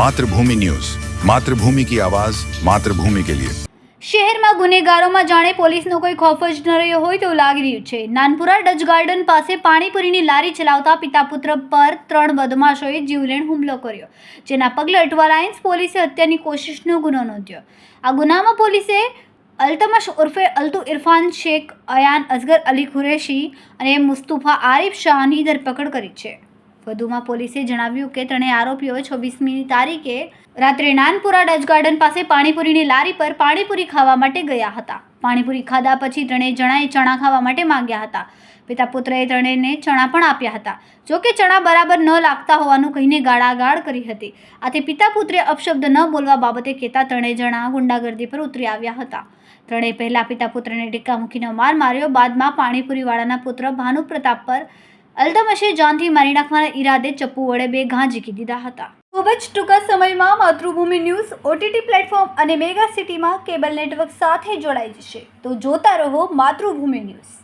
Mathrubhumi news. Mathrubhumi કી આવાજ, માતૃભૂમિ કે લિયે. શહેરમાં ગુનેગારોમાં જાણે પોલીસનો કોઈ ખોફ જ ન રહ્યો હોય તેવું લાગી રહ્યું છે. નાનપુરા ડચ ગાર્ડન પાસે પાણીપુરીની લારી ચલાવતા પિતા પુત્ર પર ત્રણ બદમાશોએ જીવલેણ હુમલો કર્યો, જેના પગલે અટવાલાયન્સ પોલીસે હત્યાની કોશિશનો ગુનો નોંધ્યો. આ ગુનામાં પોલીસે અલ્તમશ ઉર્ફે અલ્તુ ઇરફાન શેખ, અયાન અઝગર અલી ખુરેશી અને મુસ્તુફા આરિફ શાહની ધરપકડ કરી છે. વધુમાં પોલીસે જણાવ્યું કે ત્રણેય આરોપીઓ છવ્વીસમી તારીખે રાત્રે નાનપુરા ડચ ગાર્ડન પાસે પાણીપુરીની લારી પર પાણીપુરી ખાવા માટે ગયા હતા. પાણીપુરી ખાધા પછી ત્રણેય જણાએ ચણા ખાવા માટે માંગ્યા હતા. પિતા પુત્રએ ત્રણેયને ચણા પણ આપ્યા હતા. જો કે ચણા બરાબર ન લાગતા હોવાનું કહીને ગાળાગાળ કરી હતી. આથી પિતા પુત્રે અપશબ્દ ન બોલવા બાબતે કહેતા ત્રણેય જણા ગુંડાગર્દી પર ઉતરી આવ્યા હતા. ત્રણેય પહેલા પિતા પુત્રને ટીકા મૂકીને માર માર્યો, બાદમાં પાણીપુરીવાળાના પુત્ર ભાનુ પ્રતાપ પર અલ્તમશે જાનથી મારી નાખવાના ઈરાદે ચપ્પુ વડે બે ઘા ઝીકી દીધા હતા. ખૂબ જ ટૂંકા સમયમાં માતૃભૂમિ ન્યૂઝ ઓટીટી પ્લેટફોર્મ અને મેગા સિટીમાં કેબલ નેટવર્ક સાથે જોડાઈ જશે. તો જોતા રહો માતૃભૂમિ ન્યૂઝ.